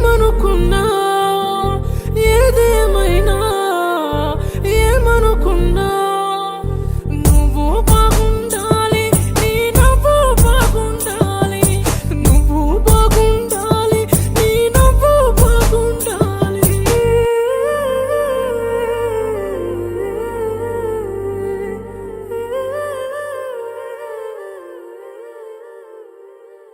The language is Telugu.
ఏమనుకున్నా ఏదేమై